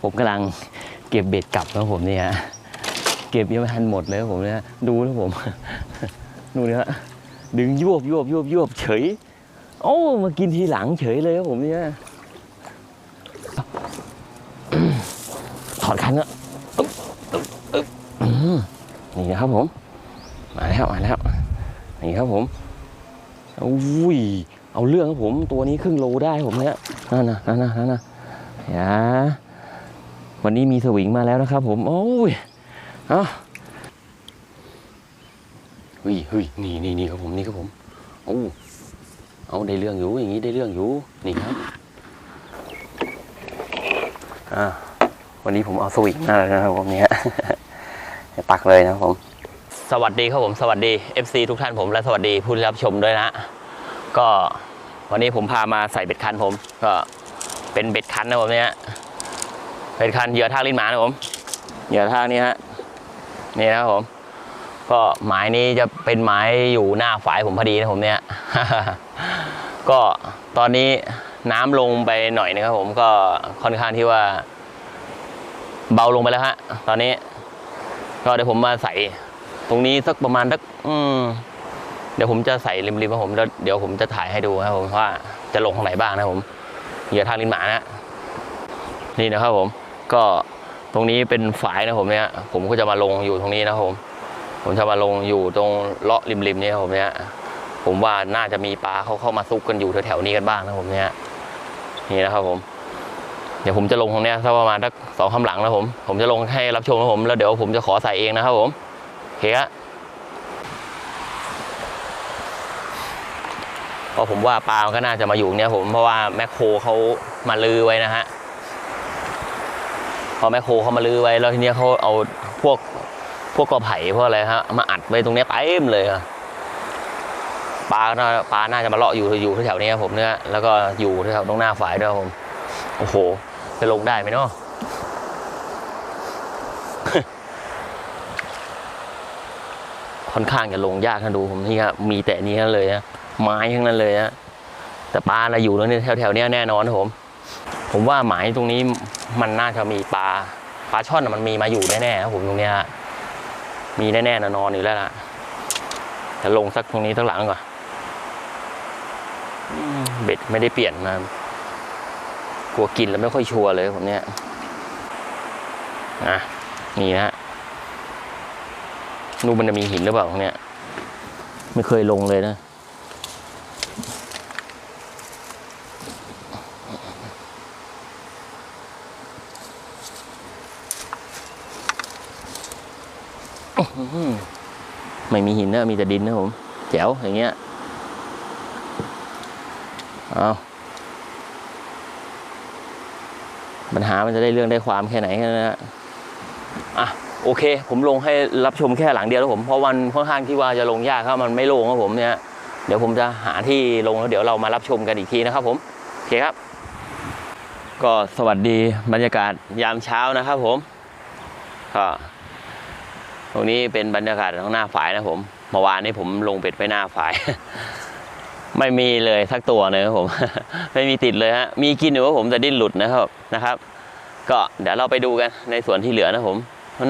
ผมกำลังเก็บเบ็ดกลับแล้วผมเนี่ยเก็บยังไม่ทันหมดเลยผมเนี่ยดูแล้วผมดูเนะฮะดึงยวบยวบยวบยวบเฉยโอ้มากินทีหลังเฉยเลยครับผมเนี่ยถอดคันแล้วอึ๊บอึ๊บอึ๊บอืมนี่นะครับผมมาแล้วมาแล้วนี่ครับผมอุ้ยเอาเรื่องครับผมตัวนี้ครึ่งโลได้ผมเนี่ยนั่นนะนั่นนะนั่นนะอย่า วันนี้มีสวิงมาแล้วนะครับ ผมโอ้ยเอาเฮ้ยเฮ้ยนี่นี่นี่ครับผมนี่ครับผมโอ้เอาได้เรื่องอยู่อย่างนี้ได้เรื่องอยู่นี่ครับอ่าวันนี้ผมเอาสวิงมาแล้วนะครับผมเนี่ยตักเลยนะครับผม สวัสดีครับผมสวัสดี FC ทุกท่านผมและสวัสดีผู้รับชมด้วยนะ ก็วันนี้ผมพามาใส่เบ็ดคันผม ก็เป็นเบ็ดคันนะผมเนี่ย เบ็ดคันเหยื่อทากลิ้นหมานะผมเหยื่อทากนี่ฮะนี่นะครับผม ก็หมายนี้จะเป็นหมายอยู่หน้าฝายผมพอดีนะผมเนี่ย ก็ตอนนี้น้ำลงไปหน่อยนะครับผมก็ค่อนข้างที่ว่า เบาลงไปแล้วฮะตอนนี้ ก็เดี๋ยวผมมาใส่ตรงนี้สักประมาณสักอืมเดี๋ยวผมจะใส่ริมๆครับผมแล้วเดี๋ยวผมจะถ่ายให้ดูนะครับผมว่าจะลงตรงไหนบ้างนะผมเหยื่อทางลิ้นหมานะนี่นะครับผม ก็ตรงนี้เป็นฝายนะผมเนี่ยผมก็จะมาลงอยู่ตรงนี้นะผมผมจะมาลงอยู่ตรงเลาะริมๆนี้ผมเนี่ยผมว่าน่าจะมีปลาเขาเข้ามาซุกกันอยู่แถวๆนี้กันบ้างนะผมเนี่ยนี่นะครับผม เดี๋ยวผมจะลงตรงเนี้ยสักประมาณสักสองคำหลังนะผม ผมจะลงให้รับชมนะผมแล้วเดี๋ยวผมจะขอใส่เองนะครับผมโอเคฮะเพราะผมว่าปลามันก็น่าจะมาอยู่เนี้ยผมเพราะว่าแมคโครเขามาลือไว้นะฮะ พอแมคโครเขามาลื้อไว้แล้วทีนี้เขาเอาพวกพวกกอไผ่พวกอะไรฮะมาอัดไว้ตรงนี้ยเต็มเลยอะปลาปลาน่าจะมาเลาะอยู่อยู่แถวนี้ครับผมเนี่ยแล้วก็อยู่แถวตรงหน้าฝายด้วยครับผมโอ้โหจะลงได้ไหมเนาะค่อนข้างจะลงยากนดูผมนี่ครับมีแต่นี้เลยนะไม้ทั้งนั้นเลยนะแต่ปลาเราอยู่แล้วเนี่ยแถวๆเนี้ยแน่นอนผม ผมว่าหมายตรงนี้ มันน่าจะมีปลาปลาช่อนมันมีมาอยู่แน่ๆนะผมตรงเนี้ยฮะมีแน่ๆนะนอนอยู่แล้วล่ะจะลงสักตรงนี้สักหลังก่อนเบ็ดไม่ได้เปลี่ยนมากลัวกินแล้วไม่ค่อยชัวร์เลยผมเนี่ยนะนี่นะฮะนูมันจะมีหินหรือเปล่าตรงเนี้ย ไม่เคยลงเลยนะ อื้อหือ ไม่มีหินนะมีแต่ดินนะผมแจ๋วอย่างเงี้ยเอาปัญหามันจะได้เรื่องได้ความแค่ไหนแค่นั้นนะอะโอเค ผมลงให้รับชมแค่หลังเดียวแล้วผมเพราะวันค่อนข้างที่ว่าจะลงยากครับมันไม่ลงครับผมเนี่ยเดี๋ยวผมจะหาที่ลงแล้วเดี๋ยวเรามารับชมกันอีกทีนะครับผมโอเคครับ ก็สวัสดีบรรยากาศยามเช้านะครับผมก็ ตรงนี้เป็นบรรยากาศของหน้าฝายนะผมเมื่อวานนี้ผมลงเป็ดไปหน้าฝาย ไม่มีเลยสักตัวเลยครับผม ไม่มีติดเลยฮะมีกินอยู่ว่าผมแต่ดิ้นหลุดนะครับนะครับ ก็เดี๋ยวเราไปดูกันในส่วนที่เหลือนะผม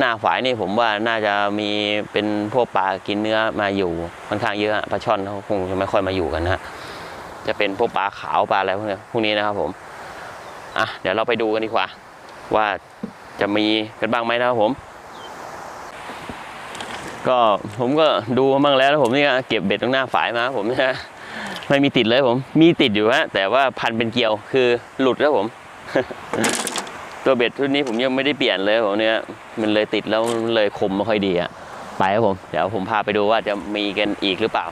หน้าฝายนี่ผมว่าน่าจะมีเป็นพวกปลากินเนื้อมาอยู่ค่อนข้างเยอะปลาช่อนเขาคงจะไม่ค่อยมาอยู่กันนะฮะจะเป็นพวกปลาขาวปลาอะไรพวกนี้พวกนี้นะครับผมอะเดี๋ยวเราไปดูกันดีกว่า ว่าจะมีกันบ้างไหมนะครับผม ก็ผมก็ดูมาบ้างแล้วผมนี่ก็เก็บเบ็ดตรงหน้าฝายมาผมนี่ยไม่มีติดเลยผม มีติดอยู่ฮะแต่ว่าพันเป็นเกลียวคือหลุดแล้วผม ตัวเบ็ดชุดนี้ผมยังไม่ได้เปลี่ยนเลยผมเนี่ยมันเลยติดแล้วเลยคมไม่ค่อยดีอะไปครับผม เดี๋ยวผมพาไปดูว่าจะมีกันอีกหรือเปล่า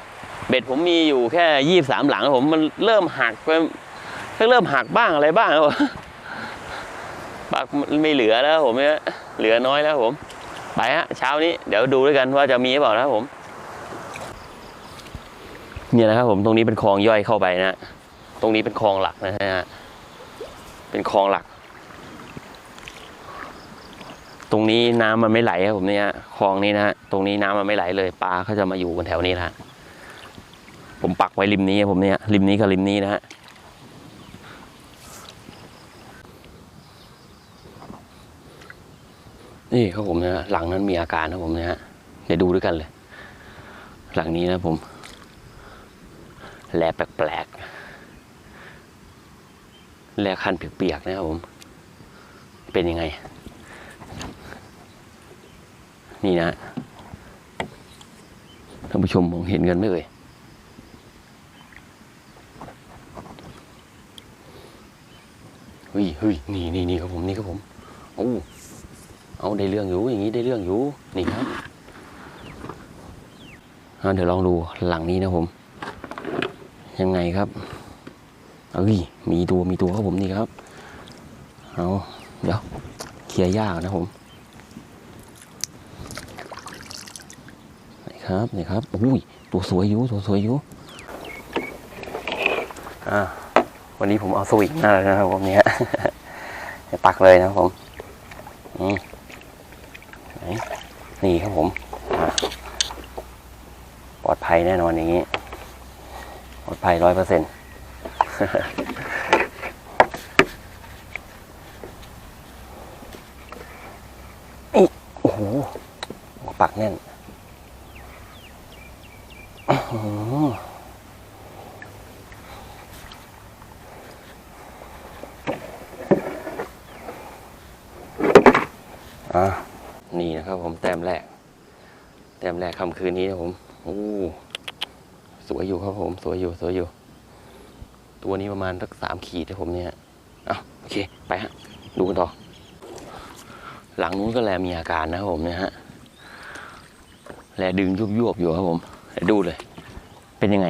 เบ็ดผมมีอยู่แค่ยี่สามหลังผมมันเริ่มหักไปเริ่มหักบ้างอะไรบ้างครับผมปากไม่เหลือแล้วผมเนี่ยเหลือน้อยแล้วผม ไปฮะเช้านี้เดี๋ยวดูด้วยกันว่าจะมีหรือเปล่านะครับผม เนี่ยนะครับผมตรงนี้เป็นคลองย่อยเข้าไปนะ ตรงนี้เป็นคลองหลักนะฮะเป็นคลองหลัก ตรงนี้น้ำมันไม่ไหลครับผมเนี่ยคลองนี้นะฮะตรงนี้น้ำมันไม่ไหลเลยปลาเขาจะมาอยู่กันแถวนี้นะฮะผมปักไว้ริมนี้ครับผมเนี่ยริมนี้กับริมนี้นะฮะ นี่ครับผมนะหลังนั้นมีอาการนะผมนะฮะเดี๋ยวดูด้วยกันเลย หลังนี้นะผมแลแปลกๆแลคันเปียกๆนะครับผม เป็นยังไง นี่นะท่านผู้ชมมองเห็นกันไหมเอ่ยเฮ้ยเฮ้ยนี่นี่นี่ครับผม นี่ครับผมโอ้ เอาได้เรื่องอยู่อย่างนี้ได้เรื่องอยู่นี่ครับเดี๋ยวลองดูหลังนี้นะผม ยังไงครับเอ้ยมีตัวมีตัวครับผมนี่ครับเอาเดี๋ยวเคลียร์ยากนะผมนี่ครับนี่ครับอุ้ยตัวสวยอยู่ตัวสวยอยู่อ่าวันนี้ผมเอาสวิงมาแล้วนะครับผมเนี่ยตักเลยนะครับผมอืมไหน นี่ครับผมปลอดภัยแน่นอนอย่างนี้ ปลอดภัยร้อยเปอร์เซ็นต์โอ้โหปักแน่นอ๋ออะ นี่นะครับผมแต้มแรก แต้มแรกคำคืนนี้นะผมโอ้สวยอยู่ครับผม สวยอยู่สวยอยู่ ตัวนี้ประมาณสักสามขีดนะผมเนี่ยอะโอเค ไปฮะ ดูกันต่อ หลังนู้นก็แลมีอาการนะครับผมเนี่ยฮะแลดึงยุบยวบอยู่ครับผมดูเลย เป็นยังไง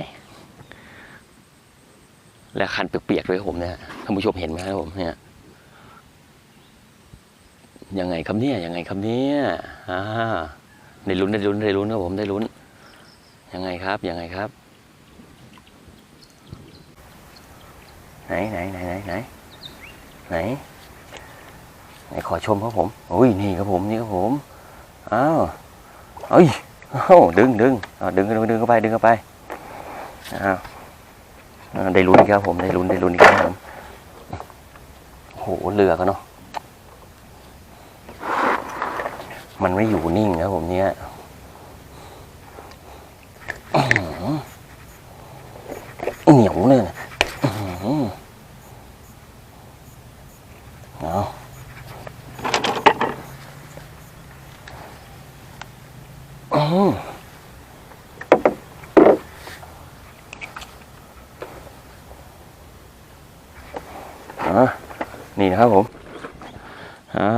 และคันเปียกๆด้วยครับผมเนี่ยท่านผู้ชมเห็นไหมครับผมเนี่ย ยังไงครับเนี่ยยังไงครับเนี่ยอ่าได้ลุ้นได้ลุ้นได้ลุ้นครับผมได้ลุ้น ยังไงครับยังไงครับ ไหนไหนไหนไหนไหนไหนไหนขอชมครับผมอุ้ยนี่ครับผมนี่ครับผมอ้าวเอ้ยโอ้าดึงดึงดึงดึงดึงเข้าไปดึงเข้าไปอ้าวได้ลุ้นครับผมได้ลุ้นได้ลุ้นครับผมโอ้โหเรือกันเนาะ มันไม่อยู่นิ่งครับผมเนี่ยเหนียวเลยอื้ออเอาอ่านี่นะครับผม อ่า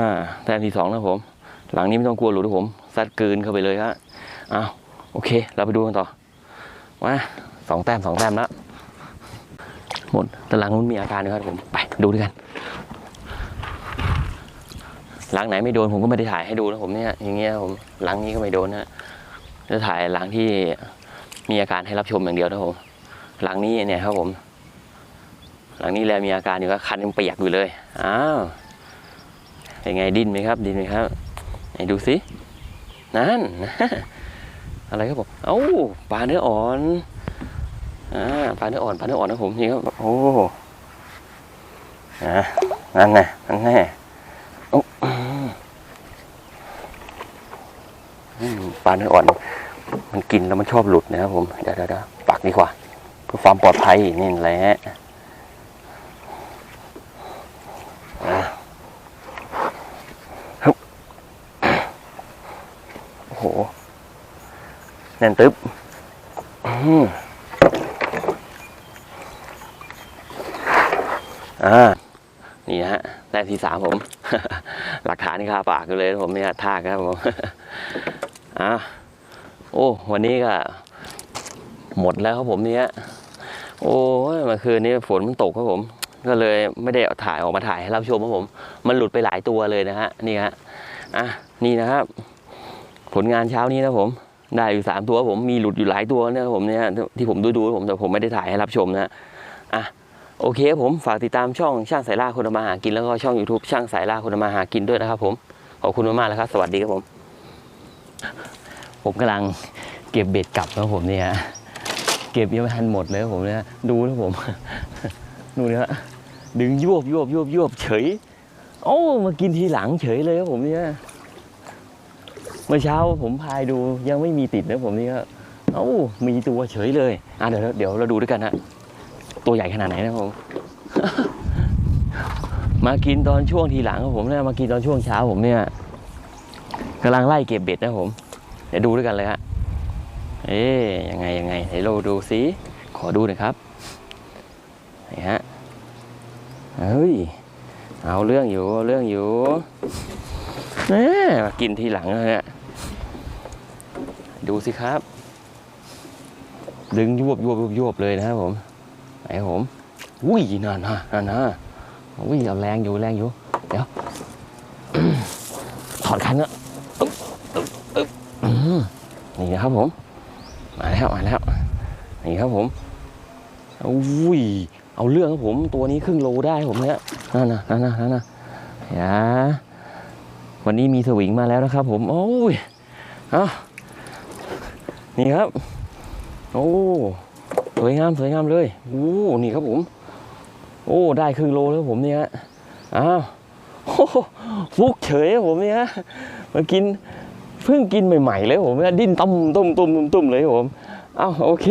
แต้มที่สองนะผม หลังนี้ไม่ต้องกลัวหลุดผมซัดกลืนเข้าไปเลยฮะอ้าวโอเค เราไปดูกันต่อมาสองแต้มสองแต้มแล้วหมดแต่หลังมันมีอาการนะครับผมไปดูด้วยกัน หลังไหนไม่โดนผมก็ไม่ได้ถ่ายให้ดูนะผมเนี่ยอย่างเงี้ยผมหลังนี้ก็ไม่โดนนะจะถ่ายหลังที่มีอาการให้รับชมอย่างเดียวนะผมหลังนี้เนี่ยครับผม หลังนี้แลมีอาการอยู่ก็คันยังเปียกอยู่เลยอ้าวเป็นไงดิ้นไหมครับดิ้นไหมครับ ไหนดูสินั่นอะไรครับผมเอ้าปลาเนื้ออ่อนอ่าปลาเนื้ออ่อนปลาเนื้ออ่อนนะผมนี่ครับโอ้อะนั่นไงนั่นไงโอ้ปลาเนื้ออ่อน มันกินแล้วมันชอบหลุดนะครับผมเดี๋ยวเดี๋ยวเดี๋ยวปักดีกว่า เพื่อความปลอดภัยนี่แหละ อะฮึบโอ้โห แน่นตึ๊บอืมอ่านี่ฮะแต้มที่สามผม หลักฐานคาปากกันเลยนะผมเนี่ยท่ากครับผมอะโอ้ วันนี้ก็หมดแล้วครับผมเนี่ยโอ้ยเมื่อคืนนี้ฝนมันตกครับผม ก็เลยไม่ได้เอาถ่ายออกมาถ่ายให้รับชมครับผม มันหลุดไปหลายตัวเลยนะฮะนี่ฮะอะนี่นะครับ ผลงานเช้านี้นะผม ได้อยู่สามตัวผมมีหลุดอยู่หลายตัวนะครับผมเนี่ยที่ผมดูดูผมแต่ผมไม่ได้ถ่ายให้รับชมนะฮะอะโอเคครับผมฝากติดตามช่องช่างสายล่าคนมาหากินแล้วก็ช่อง YouTube ช่างสายล่าคนมาหากินด้วยนะครับ ผมขอบคุณมากๆแล้วครับสวัสดีครับผม ผมกำลังเก็บเบ็ดกลับนะผมเนี่ยเก็บยังไม่ทันหมดเลยครับผมเนี่ยดูนะผมดูนะฮะดึงยวบยวบยวบยวบเฉยโอ้มากินทีหลังเฉยเลยครับผมเนี่ย เมื่อเช้าผมพายดูยังไม่มีติดนะผมนี่ก็เอ้ามีตัวเฉยเลยอะเดี๋ยวเดี๋ยวเราดูด้วยกันฮะตัวใหญ่ขนาดไหนนะผมมากินตอนช่วงทีหลังครับผมเนี่ยมากินตอนช่วงเช้าผมเนี่ยกำลังไล่เก็บเบ็ดนะผม เดี๋ยวดูด้วยกันเลยฮะเอ๊ยยังไงยังไงเดี๋ยวเราดูสิขอดูหน่อยครับนี่ฮะเฮ้ยเอาเรื่องอยู่เรื่องอยู่แหมมากินทีหลังนะฮะ ดูสิครับ ดึงยวบยวบยวบยวบเลยนะครับผมไหนผมอุ้ยนั่นนะนั่นนะอุ้ยเอาแรงอยู่แรงอยู่ เดี๋ยว ถอดคันเนอะนี่นะครับผม มาแล้วมาแล้วนี่ครับผมอุ้ยเอาเรื่องครับผม ตัวนี้ครึ่งโลได้ผมเนี่ยนั่นนะนั่นนะนั่นนะอย่าวันนี้มีสวิงมาแล้วนะครับผม โอ้ย เอา นี่ครับ โอ้สวยงามสวยงามเลยโอ้นี่ครับผม โอ้ได้ครึ่งโลแล้วผมเนี่ยอ้าวฟุกเฉยผมเนี่ยมากินเพิ่งกินใหม่ๆเลยผมเนี่ยดิ้นตุ้มตุ้มตุ้มตุ้มเลยผมอ้าวโอเค